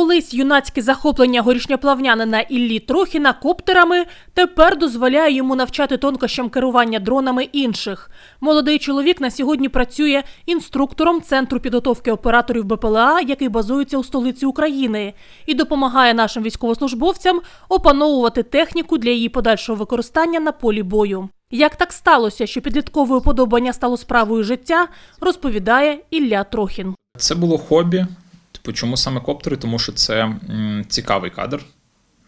Колись юнацьке захоплення горішньоплавнянина Іллі Трохіна коптерами тепер дозволяє йому навчати тонкощам керування дронами інших. Молодий чоловік на сьогодні працює інструктором центру підготовки операторів БПЛА, який базується у столиці України, і допомагає нашим військовослужбовцям опановувати техніку для її подальшого використання на полі бою. Як так сталося, що підліткове уподобання стало справою життя, розповідає Ілля Трохін. Це було хобі. Типу, чому саме коптери? Тому що це м, цікавий кадр.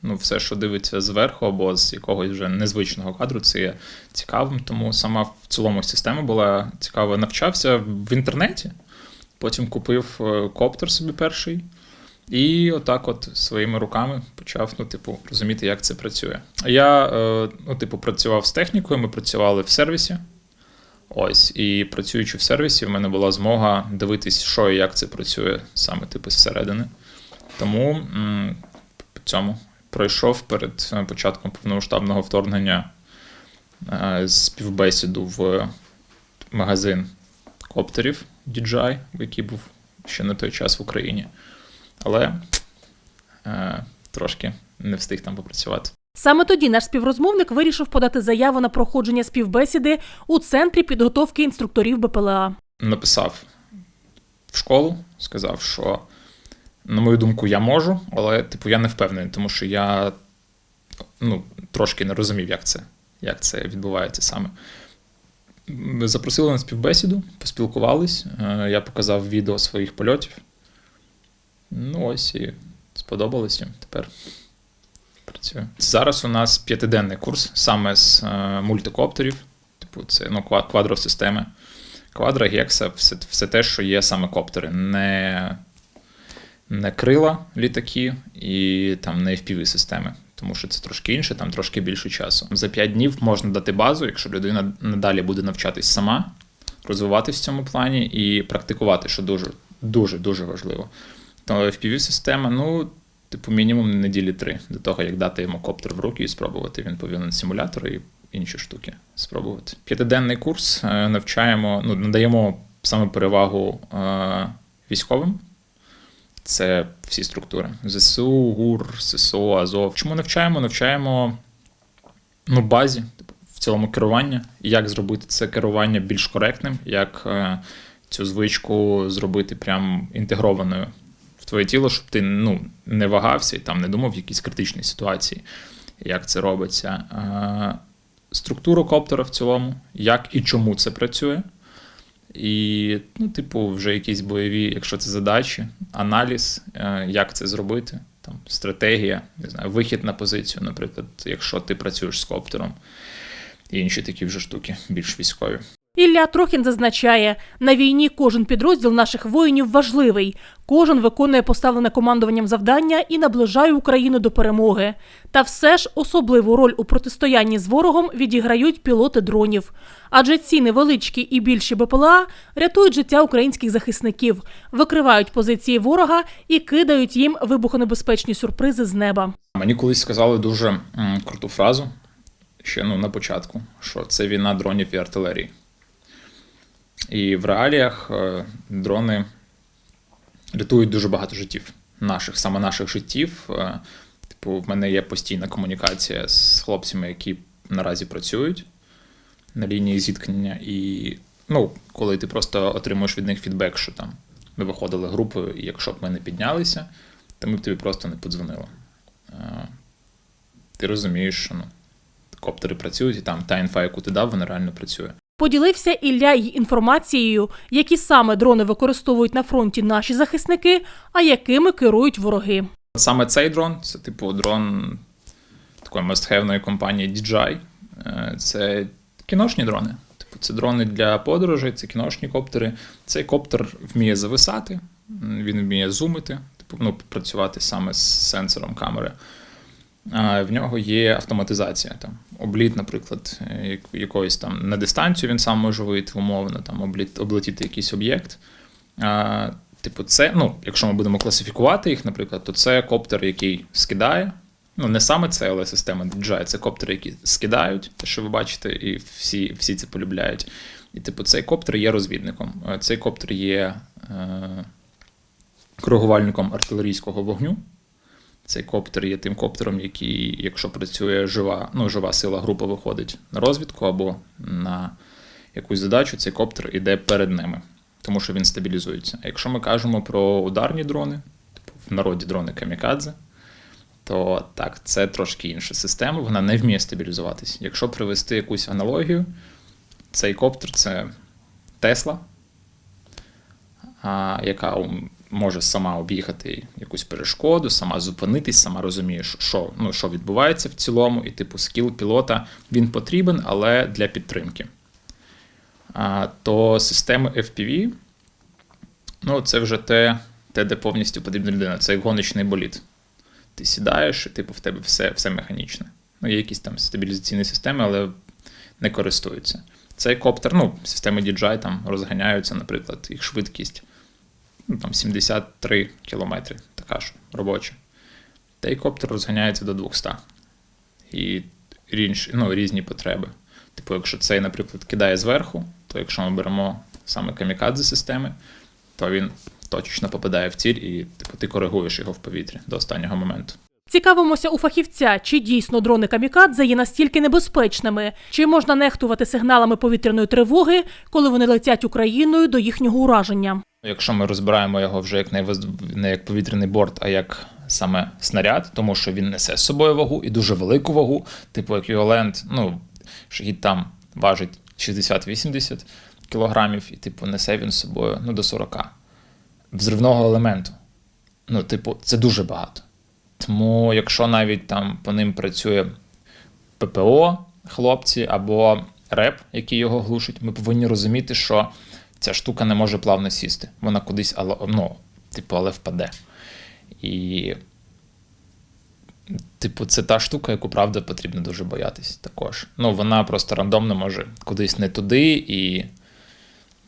Ну, все, що дивиться зверху або з якогось вже незвичного кадру, це є цікавим. Тому сама в цілому система була цікава. Навчався в інтернеті, потім купив е, коптер собі перший. І отак, от своїми руками почав ну, типу, розуміти, як це працює. Я е, ну, типу, працював з технікою, ми працювали в сервісі. Ось, і працюючи в сервісі, в мене була змога дивитись, що і як це працює саме типу зсередини. Тому по цьому пройшов перед е, початком повномасштабного вторгнення е, співбесіду в магазин коптерів DJI, який був ще на той час в Україні. Але е, трошки не встиг там попрацювати. Саме тоді наш співрозмовник вирішив подати заяву на проходження співбесіди у центрі підготовки інструкторів БПЛА. написав в школу, сказав, що, на мою думку, я можу, але типу я не впевнений, тому що я ну, трошки не розумів, як це, як це відбувається саме. Запросили на співбесіду, поспілкувались. е, Я показав відео своїх польотів. Ну, ось і сподобалось їм тепер. Працюю. Зараз у нас п'ятиденний курс саме з е, мультикоптерів, типу, це ну, ква- квадросистеми. Квадра, гекса, все, все те, що є саме коптери, не, не крила літаки і там не FPV системи. Тому що це трошки інше, там трошки більше часу. За 5 днів можна дати базу, якщо людина надалі буде навчатись сама, розвиватись в цьому плані і практикувати, що дуже, дуже, дуже важливо. То FPV-система, ну, типу, мінімум неділі три до того, як дати йому коптер в руки і спробувати. Він повинен симулятори і інші штуки спробувати. П'ятиденний курс е, навчаємо, ну, надаємо саме перевагу е, військовим. Це всі структури: ЗСУ, ГУР, ССО, Азов. Чому навчаємо? Навчаємо ну, базі, типу, в цілому керування, як зробити це керування більш коректним, як е, цю звичку зробити прям інтегрованою в твоє тіло, щоб ти ну, не вагався і там не думав в якійсь критичній ситуації, як це робиться. Структуру коптера в цілому, як і чому це працює. І, ну, типу, вже якісь бойові, якщо це задачі, аналіз, е, як це зробити, там, стратегія, не знаю, вихід на позицію, наприклад, якщо ти працюєш з коптером, і інші такі вже штуки, більш військові. Ілля Трохін зазначає, на війні кожен підрозділ наших воїнів важливий. Кожен виконує поставлене командуванням завдання і наближає Україну до перемоги. Та все ж особливу роль у протистоянні з ворогом відіграють пілоти дронів. Адже ці невеличкі і більші БПЛА рятують життя українських захисників, викривають позиції ворога і кидають їм вибухонебезпечні сюрпризи з неба. Мені колись сказали дуже круту фразу, ще ну, на початку, що це війна дронів і артилерії. І в реаліях е, дрони рятують дуже багато життів наших, саме наших життів. Е, Типу, в мене є постійна комунікація з хлопцями, які наразі працюють на лінії зіткнення. І ну, коли ти просто отримуєш від них фідбек, що там ми виходили групою, і якщо б ми не піднялися, то ми б тобі просто не подзвонили. Е, Ти розумієш, що ну, коптери працюють, і там та інфа, яку ти дав, вона реально працює. Поділився Ілля й інформацією, які саме дрони використовують на фронті наші захисники, а якими керують вороги. Саме цей дрон це типу дрон такої мастхевної компанії DJI. Е, Це кіношні дрони. Типу, це дрони для подорожей, це кіношні коптери. Цей коптер вміє зависати, він вміє зумити, типу, ну, працювати саме з сенсором камери. В нього є автоматизація. Там, обліт, наприклад, е, якоїсь там на дистанцію він сам може вийти умовно, там, обліт, облетіти якийсь об'єкт. Типу, це, ну, якщо ми будемо класифікувати їх, наприклад, то це коптер, який скидає. Ну, не саме це, але система DJI. Це коптери, які скидають, те, що ви бачите, і всі, всі це полюбляють. І, типу, цей коптер є розвідником. Е, Цей коптер є е, коригувальником артилерійського вогню. Цей коптер є тим коптером, який, якщо працює жива, ну, жива сила група виходить на розвідку або на якусь задачу, цей коптер іде перед ними, тому що він стабілізується. А якщо ми кажемо про ударні дрони, типу в народі дрони камікадзе, то так, це трошки інша система, вона не вміє стабілізуватись. Якщо привести якусь аналогію, цей коптер це Тесла, яка може сама об'їхати якусь перешкоду, сама зупинитись, сама розуміє, що- ну, що відбувається в цілому, і типу скіл пілота він потрібен, але для підтримки. А, то системи FPV, ну, це вже те, те, де повністю потрібна людина. Це гоночний болід. Ти сідаєш, і типу в тебе все, все механічне. Ну, є якісь там стабілізаційні системи, але не користуються. Цей коптер, ну, системи DJI там розганяються, наприклад, їх швидкість ну, там 73 кілометри, така ж робоча. Цей коптер розганяється до 200. І річ, ну, різні потреби. Типу, якщо цей, наприклад, кидає зверху, то якщо ми беремо саме камікадзе системи, то він точечно попадає в ціль і типу, ти коригуєш його в повітрі до останнього моменту. Цікавимося у фахівця, чи дійсно дрони камікадзе є настільки небезпечними, чи можна нехтувати сигналами повітряної тривоги, коли вони летять Україною до їхнього ураження. Якщо ми розбираємо його вже як не, не як повітряний борт, а як саме снаряд, тому що він несе з собою вагу і дуже велику вагу, типу еквівалент, ну, шахід там важить 60-80 кілограмів, і типу несе він з собою ну, до 40 взривного елементу. Ну, типу, це дуже багато. Тому, якщо навіть там по ним працює ППО, хлопці або реп, який його глушить, ми повинні розуміти, що ця штука не може плавно сісти. Вона кудись, ну, типу, але впаде. І, типу, це та штука, яку правда потрібно дуже боятись також. Ну, вона просто рандомно може кудись не туди, і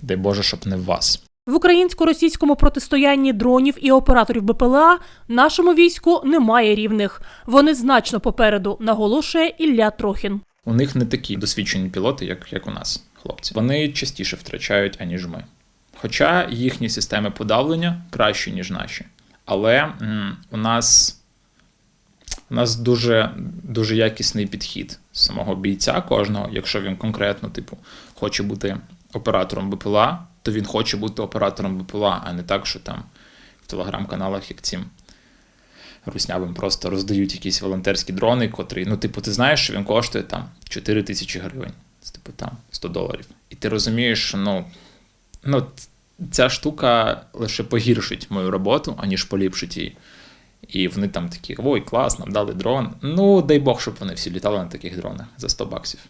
дай Боже, щоб не в вас. В українсько-російському протистоянні дронів і операторів БПЛА нашому війську немає рівних. Вони значно попереду, наголошує Ілля Трохін. У них не такі досвідчені пілоти, як, як у нас, хлопці. Вони частіше втрачають, аніж ми. Хоча їхні системи подавлення кращі, ніж наші. Але м, у нас, у нас дуже, дуже якісний підхід самого бійця кожного, якщо він конкретно, типу, хоче бути оператором БПЛА, то він хоче бути оператором БПЛА, а не так, що там в телеграм-каналах, як цим руснявим просто роздають якісь волонтерські дрони, котрі, ну, типу, ти знаєш, що він коштує там 4 тисячі гривень, це, типу там 100 доларів. І ти розумієш, що ну, ну, ця штука лише погіршить мою роботу, аніж поліпшить її. І вони там такі, ой, клас, нам дали дрон. Ну, дай Бог, щоб вони всі літали на таких дронах за 100 баксів.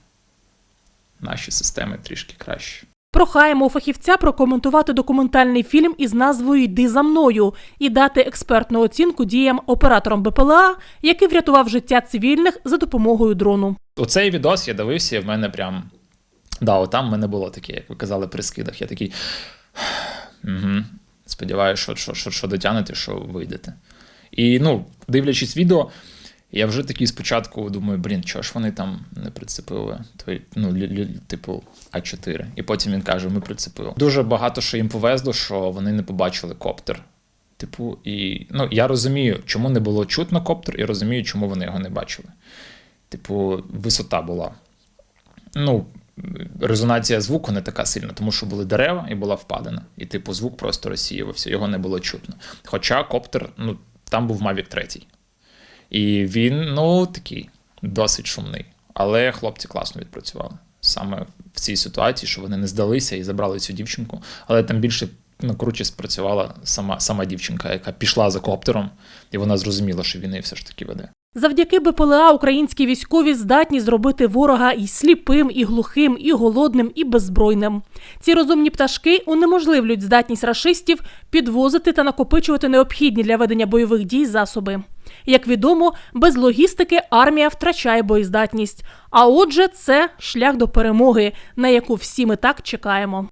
Наші системи трішки кращі. Прохаємо фахівця прокоментувати документальний фільм із назвою Йди за мною і дати експертну оцінку діям операторам БПЛА, який врятував життя цивільних за допомогою дрону. Оцей відос я дивився, і в мене прям. Да, отам в мене було таке, як ви казали, при скидах. Я такий. Угу. Сподіваюся, що, що, що, що дотягнете, що вийдете. І ну, дивлячись відео, я вже такий спочатку думаю, блін, чого ж вони там не прицепили той, ну, лю- лю- типу А4. І потім він каже, ми прицепили. Дуже багато що їм повезло, що вони не побачили коптер. Типу, і ну, я розумію, чому не було чутно коптер, і розумію, чому вони його не бачили. Типу, висота була. Ну, резонація звуку не така сильна, тому що були дерева і була впадина. І, типу, звук просто розсіювався, його не було чутно. Хоча коптер, ну, там був Mavic 3. І він, ну, такий досить шумний. Але хлопці класно відпрацювали. Саме в цій ситуації, що вони не здалися і забрали цю дівчинку. Але там більше ну, круче спрацювала сама, сама дівчинка, яка пішла за коптером, і вона зрозуміла, що він її все ж таки веде. Завдяки БПЛА українські військові здатні зробити ворога і сліпим, і глухим, і голодним, і беззбройним. Ці розумні пташки унеможливлюють здатність рашистів підвозити та накопичувати необхідні для ведення бойових дій засоби. Як відомо, без логістики армія втрачає боєздатність. А отже, це шлях до перемоги, на яку всі ми так чекаємо.